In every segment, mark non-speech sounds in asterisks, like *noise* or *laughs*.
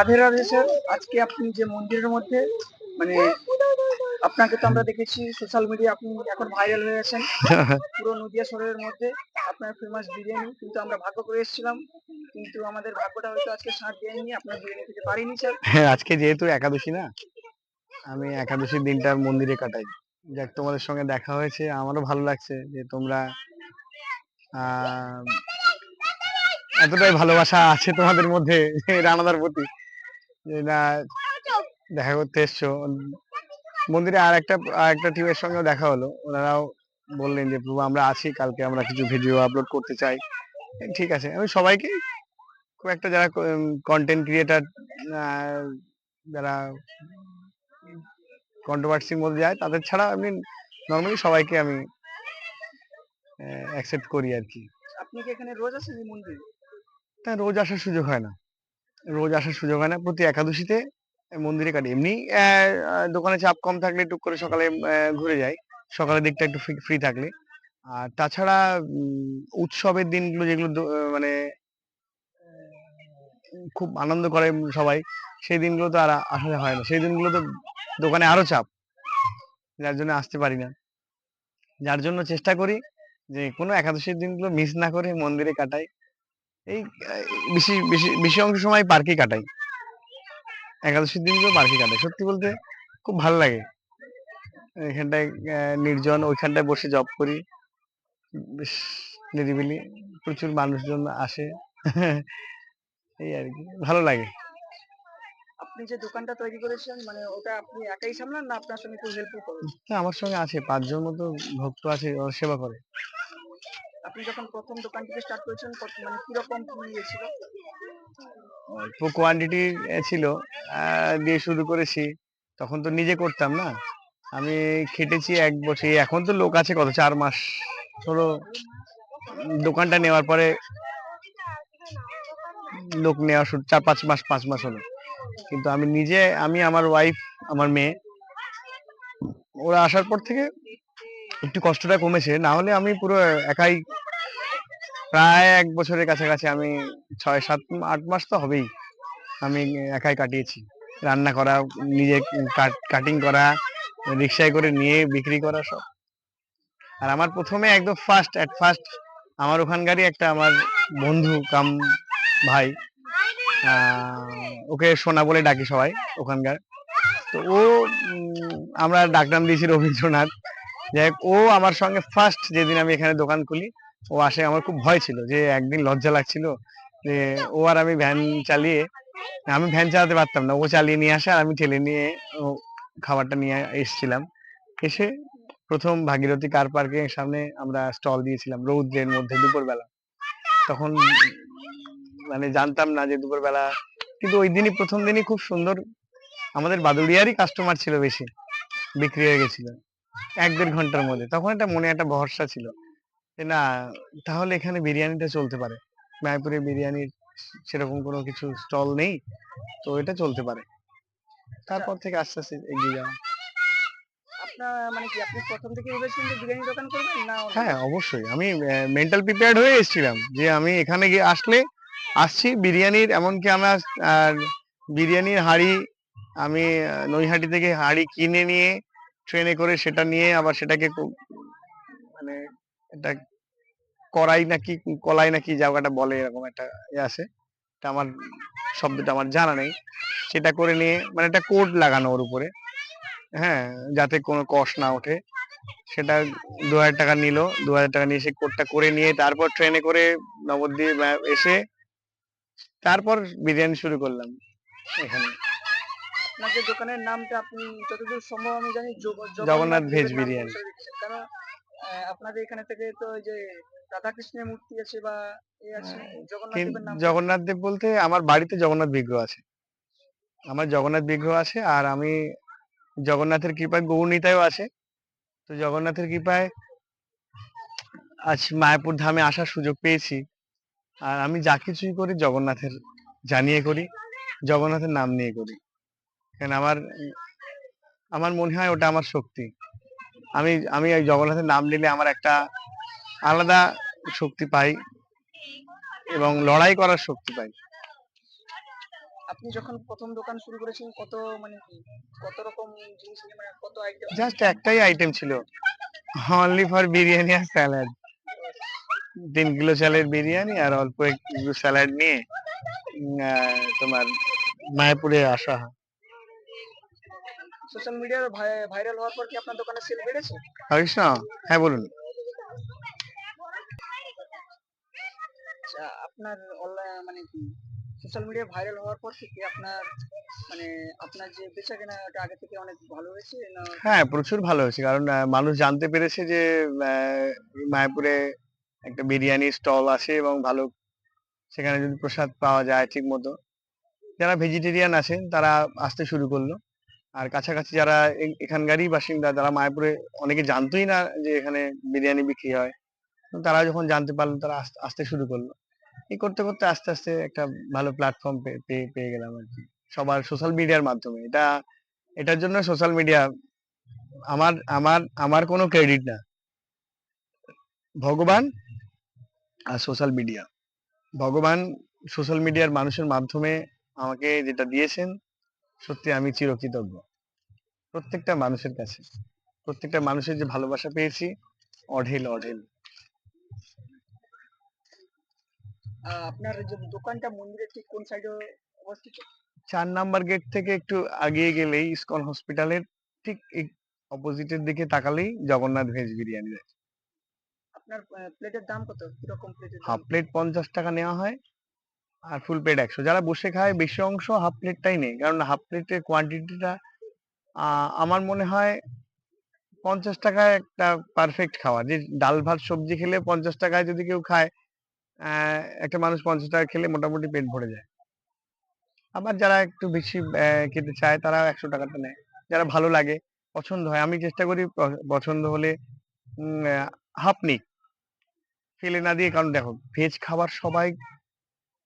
Radhe Radhe sir, আজকে আপনি যে মন্দিরের মধ্যে মানে আপনাকে তো আমরা দেখেছি সোশ্যাল মিডিয়া আপনি এখন ভাইরাল হয়ে আছেন পুরো নদিয়া শহরের মধ্যে আপনার ফেমাস বিরিয়ানি, কিন্তু আমরা ভাগ্য করে এসেছিলাম, কিন্তু আমাদের ভাগ্যটা হয়তো আজকে সাথ দেয়নি, আপনার বিরিয়ানি খেতে পারিনি স্যার। হ্যাঁ আজকে যেহেতু একাদশী না, আমি একাদশীর দিনটা মন্দিরে কাটাই। যাক, তোমাদের সঙ্গে দেখা হয়েছে, আমারও ভালো লাগছে যে তোমরা এতটাই ভালোবাসা আছে তোমাদের মধ্যে, রানাদার প্রতি। যে না দেখা করতে এসছো। মন্দিরে আর একটা আর একটা টিমের সঙ্গেও দেখা হলো। ওনারাও বললেন যে প্রভু আমরা আছি কালকে আমরা কিছু ভিডিও আপলোড করতে চাই। ঠিক আছে। আমি সবাইকে খুব একটা যারা কন্টেন্ট ক্রিয়েটার যারা কন্ট্রোভার্সির মধ্যে যায় তাদের ছাড়া আমি নর্মালি সবাইকে আমি অ্যাকসেপ্ট করি আর কি। আপনি কি এখানে রোজ আসেন মন্দিরে? তা রোজ আসার সুযোগ হয় না। রোজ আসার সুযোগ হয় না। প্রতি একাদশীতে মন্দিরে কাটি। এমনি দোকানে চাপ কম থাকলে টুক করে সকালে ঘুরে যাই। সকালের দিকটা একটু ফ্রি থাকলে। আর তাছাড়া উৎসবের দিনগুলো যেগুলো মানে খুব আনন্দ করে সবাই, সেই দিনগুলো তো আর আসলে হয় না। সেই দিনগুলো তো দোকানে আরও চাপ। যার জন্য আসতে পারি না। যার জন্য চেষ্টা করি যে কোনো একাদশীর দিনগুলো মিস না করে মন্দিরে কাটাই। এই বেশি বেশি বেশি অংশ সময় পার্কে কাটাই। একাদশীর দিন দিনগুলো পার্কে কাটাই। সত্যি বলতে খুব ভালো লাগে। এখানটায় নির্জন ওইখানটায় বসে জব করি। বেশ নিরিবিলি প্রচুর মানুষজন আসে। *laughs* এই আর কি ভালো লাগে। আপনি যে দোকানটা তৈরি করেছেন মানে ওটা আপনি একাই সামলান না আপনার সঙ্গে কেউ হেল্প করেন আমার সঙ্গে আছে পাঁচজন মতো ভক্ত আছে ওরা সেবা করে। আপনি যখন প্রথম দোকানটিকে স্টার্ট করেছেন মানে কীরকম ইয়ে ছিল? অল্প কোয়ান্টিটি ছিল। দিয়ে শুরু করেছি। তখন তো নিজে করতাম না। আমি খেটেছি এক বছর। এখন তো লোক আছে কত? চার মাস উম, দোকানটা নেওয়ার পরে লোক নেওয়া শুরু চার পাঁচ মাস পাঁচ মাস হলো। কিন্তু আমি নিজে আমি আমার ওয়াইফ আমার মেয়ে ওরা আসার পর থেকে একটু কষ্টটা কমেছে, না হলে আমি পুরো একাই প্রায় এক বছরের কাছাকাছি আমি ছয় সাত আট মাস তো হবেই আমি একাই কাটিয়েছি। রান্না করা, নিজে কাটিং করা, রিক্সায় করে নিয়ে বিক্রি করা সব। আর আমার প্রথমে একদম ফার্স্ট এট ফার্স্ট আমার ওখানকারই একটা আমার বন্ধু, কাম ভাই ওকে সোনা বলে ডাকি সবাই ওখানকার। তো ও আমরা ডাকনাম দিয়েছি রবীন্দ্রনাথ। যাই ও আমার সঙ্গে ফার্স্ট যেদিন আমি এখানে দোকান খুলি, ও আসে, আমার খুব ভয় ছিল যে একদিন লজ্জা লাগছিল যে ও আর আমি ভ্যান চালিয়ে, আমি ভ্যান চালাতে পারতাম না, ও চালিয়ে নিয়ে আসে আর আমি ঠেলে নিয়ে ও খাবারটা নিয়ে এসেছিলাম। এসে প্রথম ভাগীরথী কার পার্কের সামনে আমরা স্টল দিয়েছিলাম, রৌদ্রের মধ্যে দুপুরবেলা। তখন মানে জানতাম না যে দুপুরবেলা, কিন্তু ওই দিনই, প্রথম দিনই খুব সুন্দর, আমাদের বাদুড়িয়ারই কাস্টমার ছিল বেশি, বিক্রি হয়ে গেছিল। এক দেড় ঘণ্টার মধ্যে। তখন একটা মনে একটা ভরসা ছিল যে না তাহলে এখানে বিরিয়ানিটা চলতে পারে। মায়াপুরে বিরিয়ানির সেরকম কোনো কিছু স্টল নেই তো এটা চলতে পারে। তারপর থেকে আস্তে আস্তে এগিয়ে যাওয়া মানে কি আপনি প্রথম থেকে ভেবেছিলেন যে বিরিয়ানি দোকান করবেন না হ্যাঁ অবশ্যই। আমি মেন্টাল প্রিপেয়ার্ড হয়ে এসেছিলাম যে আমি এখানে গিয়ে আসলে আসছি বিরিয়ানির এমনকি আমার আর বিরিয়ানির হাঁড়ি আমি নৈহাটি থেকে হাঁড়ি কিনে নিয়ে ট্রেনে করে সেটা নিয়ে আবার সেটাকে মানে এটা কড়াই নাকি, কলাই নাকি জায়গাটা বলে এরকম একটা ইয়ে আছে। আমার শব্দটা আমার জানা নেই। সেটা করে নিয়ে মানে একটা কোড লাগানো ওর উপরে। হ্যাঁ যাতে কোনো কষ না ওঠে। সেটা দু হাজার টাকা নিল। দু হাজার টাকা নিয়ে সে কোডটা করে নিয়ে তারপর ট্রেনে করে নবদ্বীপ এসে তারপর বিরিয়ানি শুরু করলাম এখানে। আপনাদের দোকানের নামটা আপনি যতদূর সম্ভব আমি জানি জগন্নাথ ভেজ বিরিয়ানি। কারণ আপনাদের এখানে থেকে তো ওই যে রাধাকৃষ্ণের মূর্তি আছে বা এ আছে জগন্নাথ কিন- দেবের নাম জগন্নাথ দেব বলতে আমার বাড়িতে জগন্নাথ বিগ্রহ আছে। আমার জগন্নাথ বিগ্রহ আছে আর আমি জগন্নাথের কৃপায় গৌরনীতায়ও আছে। তো জগন্নাথের কৃপায় আজ মায়াপুর ধামে আসার সুযোগ পেয়েছি। আর আমি যা কিছুই করি জগন্নাথের জানিয়ে করি জগন্নাথের নাম নিয়ে করি। কারণ আমার আমার মনে হয় ওটা আমার শক্তি। আমি আমি এই জগন্নাথের নাম নিলে আমার একটা আলাদা শক্তি পাই এবং লড়াই করার শক্তি পাই। আপনি যখন প্রথম দোকান শুরু করেছেন কত মানে কত রকম জিনিস মানে কত আইটেম জাস্ট একটাই আইটেম ছিল। অনলি ফর বিরিয়ানি আর স্যালাড তিন কিলো চালের বিরিয়ানি আর অল্প একটু স্যালাড নিয়ে তোমার মায়াপুরে আসা হয়। সোশ্যাল মিডিয়ার ভাইরাল হওয়ার পর কি আপনার দোকানে সেল বেড়েছে? হরিশ না হ্যাঁ বলুন। আচ্ছা আপনার অনলাইন মানে কি সোশ্যাল মিডিয়া ভাইরাল হওয়ার পর থেকে আপনার মানে আপনার যে বেচা কেনা ওটা আগে থেকে অনেক ভালো হয়েছে না? হ্যাঁ প্রচুর ভালো হয়েছে। কারণ মানুষ জানতে পেরেছে যে মায়াপুরে একটা বিরিয়ানি স্টল আছে এবং ভালো সেখানে যদি প্রসাদ পাওয়া যায় ঠিক মতো। যারা ভেজিটেরিয়ান আছেন তারা আসতে শুরু করল। আর কাছাকাছি যারা এখানকারই বাসিন্দা যারা মায়াপুরে অনেকে জানতোই না যে এখানে বিরিয়ানি বিক্রি হয়। তারা যখন জানতে পারল, তারা আসতে শুরু করল। এই করতে করতে আস্তে আস্তে একটা ভালো প্ল্যাটফর্ম পেয়ে পেয়ে গেলাম আর কি। সবার সোশ্যাল মিডিয়ার মাধ্যমে। এটা, এটার জন্য সোশ্যাল মিডিয়া আমার আমার আমার কোনো ক্রেডিট না। ভগবান আর সোশ্যাল মিডিয়া ভগবান সোশ্যাল মিডিয়ার মানুষের মাধ্যমে আমাকে যেটা দিয়েছেন সত্যি আমি চিরকৃতজ্ঞ। প্রত্যেকটা মানুষের কাছে প্রত্যেকটা মানুষের যে ভালোবাসা পেয়েছি অঢেল অঢেল। আপনার যে দোকানটা মন্দিরের ঠিক কোন সাইডে অবস্থিত? চার নাম্বার গেট থেকে একটু আগিয়ে গেলেই ইসকন হসপিটালের ঠিক অপোজিটের দিকে তাকালেই জগন্নাথ ভেজ বিরিয়ানি আপনার প্লেটের দাম কত? কীরকম প্লেটের হাফ প্লেট পঞ্চাশ টাকা নেওয়া হয়। আর ফুল প্লেট একশো। যারা বসে খায়, বেশি অংশ হাফ প্লেটটাই নেই। কারণ হাফ প্লেটের কোয়ান্টিটিটা আমার মনে হয় পঞ্চাশ টাকায় একটা পারফেক্ট খাওয়া যে ডাল ভাত সবজি খেলে পঞ্চাশ টাকায় যদি কেউ খায় একটা মানুষ পঞ্চাশ টাকা খেলে মোটামুটি পেট ভরে যায়। আবার যারা একটু বেশি খেতে চায় তারা একশো টাকাটা নেয়। যারা ভালো লাগে, পছন্দ হয়। আমি চেষ্টা করি পছন্দ হলে হাফ নিক। ফেলে না দিয়ে, কারণ দেখো ভেজ খাবার সবাই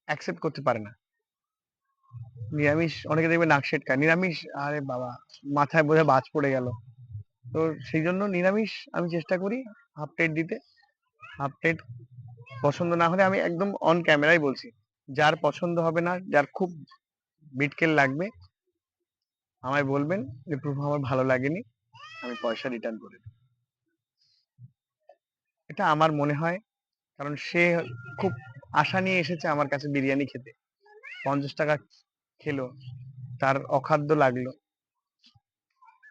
অ্যাকসেপ্ট করতে পারে না। নিরামিষ, অনেকে দেখবে নাক সেটকা, নিরামিষ, আরে বাবা, মাথায় বোধহয় বাজ পড়ে গেল। তো সেই জন্য নিরামিষ আমি চেষ্টা করি হাফ প্লেট দিতে। হাফ প্লেট পছন্দ না হলে আমি একদম অন ক্যামেরাই বলছি। যার পছন্দ হবে না, যার খুব বিটকেল লাগবে, আমায় বলবেন যে, প্রভু, আমার ভালো লাগেনি, আমি পয়সা রিটার্ন করে এটা আমার মনে হয়, কারণ সে খুব আশা নিয়ে এসেছে আমার কাছে বিরিয়ানি খেতে। পঞ্চাশ টাকা খেলো তার অখাদ্য লাগল।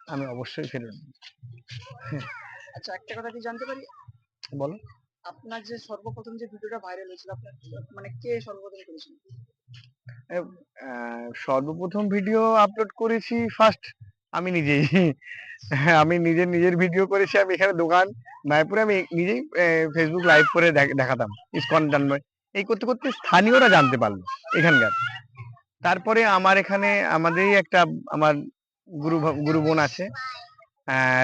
আমি অবশ্যই ফেরত দেব। আচ্ছা একটা কথা কি জানতে পারি? বলো। আপনার যে সর্বপ্রথম যে ভিডিওটা ভাইরাল হয়েছিল আপনার মানে কে সর্বপ্রথম করেছিল? সর্বপ্রথম ভিডিও আপলোড করেছি ফার্স্ট আমি নিজেই। হ্যাঁ, আমি নিজের নিজের ভিডিও করেছি। আমি এখানে দোকান মায়াপুরে আমি নিজেই ফেসবুক লাইভ করে দেখ- দেখাতাম। ইসকন জানবে এই করতে করতে স্থানীয়রা জানতে পারল এখানকার। তারপরে আমার এখানে আমাদেরই একটা আমার গুরু গুরু বোন আছে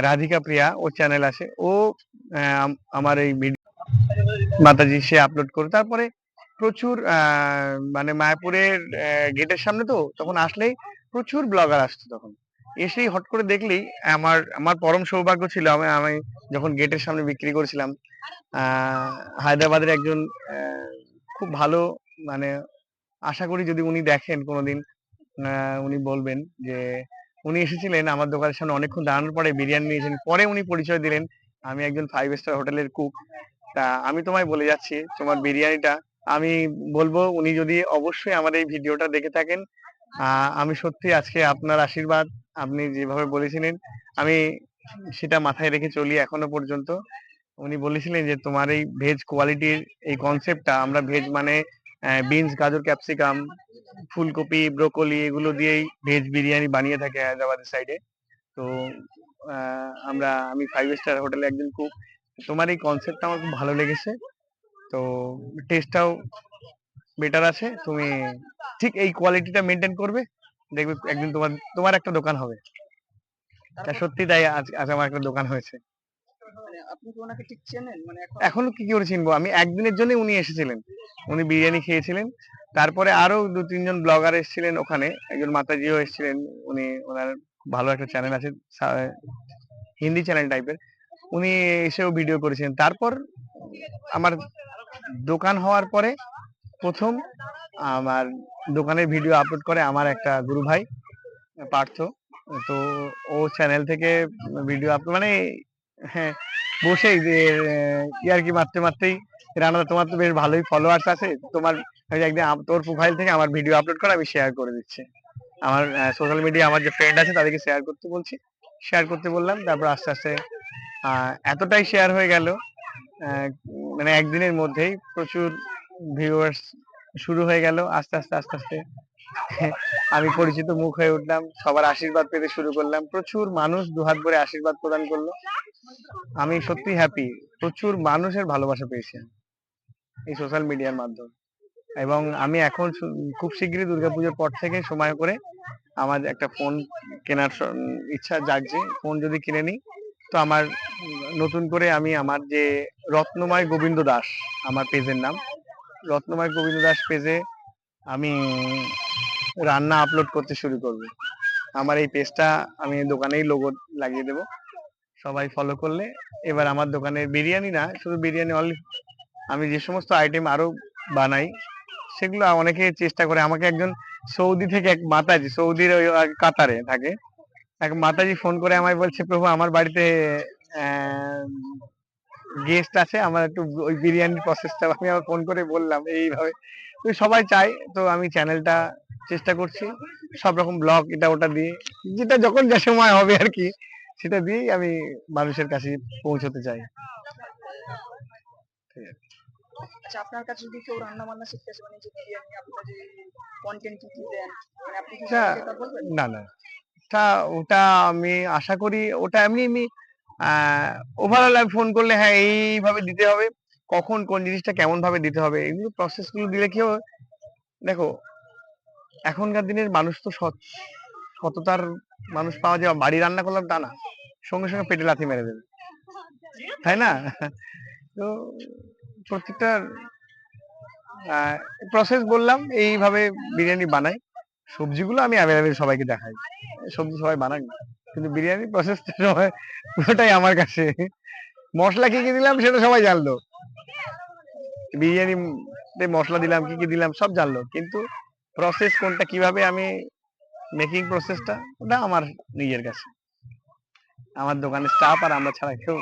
রাধিকা প্রিয়া, ও চ্যানেল আছে। ও আমার এই ভিডিও মাতাজি, সে আপলোড করে তারপরে প্রচুর মানে মায়াপুরের গেটের সামনে তো, তখন আসলেই প্রচুর ব্লগার আসতো তখন। এসেই হট করে দেখলেই আমার আমার পরম সৌভাগ্য ছিল। আমি আমি যখন গেটের সামনে বিক্রি করেছিলাম হায়দ্রাবাদের একজন খুব ভালো মানে আশা করি যদি উনি দেখেন কোনোদিন উনি বলবেন যে উনি এসেছিলেন আমার দোকানের সামনে অনেকক্ষণ দাঁড়ানোর পরে বিরিয়ানি নিয়েছেন, পরে উনি পরিচয় দিলেন, আমি একজন ফাইভ স্টার হোটেলের কুক তা আমি তোমায় বলে যাচ্ছি, তোমার বিরিয়ানিটা আমি বলব, উনি যদি অবশ্যই আমার এই ভিডিওটা দেখে থাকেন আমি সত্যি আজকে আপনার আশীর্বাদ, আপনি যেভাবে বলেছিলেন, আমি সেটা মাথায় রেখে চলি এখনও পর্যন্ত। উনি বলেছিলেন যে, তোমার এই ভেজ কোয়ালিটির এই কনসেপ্টটা আমরা ভেজ মানে বিনস গাজর ক্যাপসিকাম ফুলকপি ব্রোকলি এগুলো দিয়েই ভেজ বিরিয়ানি বানিয়ে থাকে হায়দ্রাবাদের সাইডে তো আমরা, আমি ফাইভ স্টার হোটেলে একজন কুক তোমার এই কনসেপ্টটা আমার খুব ভালো লেগেছে। তো টেস্টটাও বেটার আছে, তুমি ঠিক এই কোয়ালিটিটা মেনটেন করবে, দেখবে একদিন তোমার তোমার একটা দোকান হবে। সত্যি তাই আজ আজ আমার একটা দোকান হয়েছে। মানে মানে এখন এখনও কি করে চিনবো? আমি একদিনের জন্য উনি এসেছিলেন। উনি বিরিয়ানি খেয়েছিলেন। তারপরে আরও দু, তিনজন ব্লগার এসেছিলেন ওখানে। একজন মাতাজিও এসেছিলেন। উনি ওনার ভালো একটা চ্যানেল আছে হিন্দি চ্যানেল টাইপের উনি এসেও ভিডিও করেছেন তারপর আমার দোকান হওয়ার পরে প্রথম আমার দোকানের ভিডিও আপলোড করে আমার একটা গুরু ভাই, পার্থ। তো ও চ্যানেল থেকে ভিডিও আপলোড মানে হ্যাঁ বসেই যে ইয়ার কি মারতে মারতেই রানা তোমার তো বেশ ভালোই ফলোয়ার্স আছে। তোমার একদিন তোর প্রোফাইল থেকে আমার ভিডিও আপলোড করে আমি শেয়ার করে দিচ্ছি। আমার সোশ্যাল মিডিয়া আমার যে ফ্রেন্ড আছে তাদেরকে শেয়ার করতে বলছি। শেয়ার করতে বললাম, তারপর আস্তে আস্তে এতটাই শেয়ার হয়ে গেল মানে একদিনের মধ্যেই প্রচুর ভিউয়ার্স শুরু হয়ে গেল। আস্তে আস্তে আস্তে আস্তে, আমি পরিচিত মুখ হয়ে উঠলাম। সবার আশীর্বাদ পেতে শুরু করলাম। প্রচুর মানুষ দুহাত ভরে আশীর্বাদ প্রদান করল। আমি সত্যি হ্যাপি প্রচুর মানুষের ভালোবাসা পেয়েছি এই সোশ্যাল মিডিয়ার মাধ্যমে। এবং আমি এখন খুব শীঘ্রই দুর্গাপুজোর পর থেকে সময় করে আমার একটা ফোন কেনার ইচ্ছা জাগছে। ফোন যদি কিনে নিই, তো আমার নতুন করে আমি আমার যে রত্নময় গোবিন্দ দাস, আমার পেজের নাম, রত্নময় গোবিন্দ দাস পেজে আমি রান্না আপলোড করতে শুরু করব। আমার এই পেজটা আমি দোকানেই লোগো লাগিয়ে দেব। সবাই ফলো করলে। এবার আমার দোকানে বিরিয়ানি না, শুধু বিরিয়ানি অনলি আমি যে সমস্ত আইটেম আরও বানাই, সেগুলো অনেকে চেষ্টা করে। আমাকে একজন সৌদি থেকে এক মাতাজি, সৌদির ওই কাতারে থাকে। এক মাতাজি ফোন করে আমায় বলছে, প্রভু, আমার বাড়িতে গেস্ট আছে। আমার একটু ওই বিরিয়ানির প্রসেসটা আমি আবার ফোন করে বললাম, এইভাবে। তো সবাই চায়, তো আমি চ্যানেলটা চেষ্টা করছি। সব রকম ব্লগ এটা ওটা দিয়ে। যেটা যখন যা সময় হবে আর কি। সেটা দিয়েই আমি মানুষের কাছে পৌঁছতে চাই। আচ্ছা আপনার কাছে যদি কেউ রান্না বান্না শিখতে আসে মানে যে বিরিয়ানি আপনার যে কন্টেন্ট কি কি দেন মানে আপনি কি সেটা বলবেন? না না। ওটা ওটা আমি আশা করি ওটা এমনি এমনি ওভারঅল আমি ফোন করলে হ্যাঁ এইভাবে দিতে হবে। কখন কোন জিনিসটা কেমন ভাবে দিতে হবে এগুলো প্রসেসগুলো দিলে কি হবে? দেখো এখনকার দিনের মানুষ তো সৎ সততার মানুষ পাওয়া যায়, বাড়ি রান্না করলাম তা না। সঙ্গে সঙ্গে পেটে লাথি মেরে দেবে। তাই না? তো প্রত্যেকটা প্রসেস বললাম, এইভাবে বিরিয়ানি বানাই। সবজিগুলো আমি অ্যাভেলেবেল সবাইকে দেখাই। সবজি সবাই বানাই না। কিন্তু বিরিয়ানি প্রসেসটা সবাই, পুরোটাই আমার কাছে। মশলা কি কি দিলাম সেটা সবাই জানলো। বিরিয়ানি মশলা দিলাম, কি কি দিলাম সব জানলো। কিন্তু প্রসেস কোনটা কীভাবে আমি মেকিং প্রসেসটা ওটা আমার নিজের কাছে। আমার দোকানের স্টাফ আর আমরা ছাড়া কেউ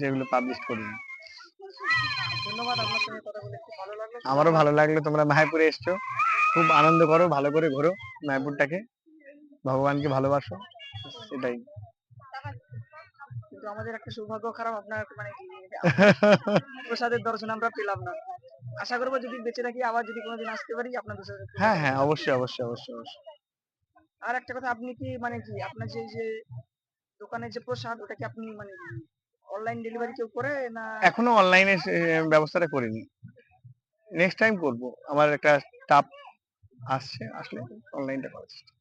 সেগুলো পাবলিশ করি না। আপনার আমারও ভালো লাগল তোমরা মায়াপুরে এসছো। খুব আনন্দ করো ভালো করে ঘোরো মায়াপুরটাকে। ভগবানকে ভালোবাসো সেটাই। কিন্তু আমাদের একটা সৌভাগ্য খারাপ আপনার মানে *laughs* প্রসাদের দর্শন আমরা পেলাম না। আশা করব যদি বেঁচে থাকি আবার যদি কোনোদিন আসতে পারি আপনাদের সাথে হ্যাঁ হ্যাঁ অবশ্যই অবশ্যই অবশ্যই অবশ্যই। আর একটা কথা, আপনি কি মানে কি আপনার যে যে দোকানের যে প্রসাদ, ওটা কি আপনি মানে অনলাইন ডেলিভারি কেউ করে না এখনও অনলাইনে ব্যবস্থাটা করিনি। নেক্সট টাইম করব। আমার একটা স্টাফ আসছে, আসলে অনলাইনটা করার চেষ্টা।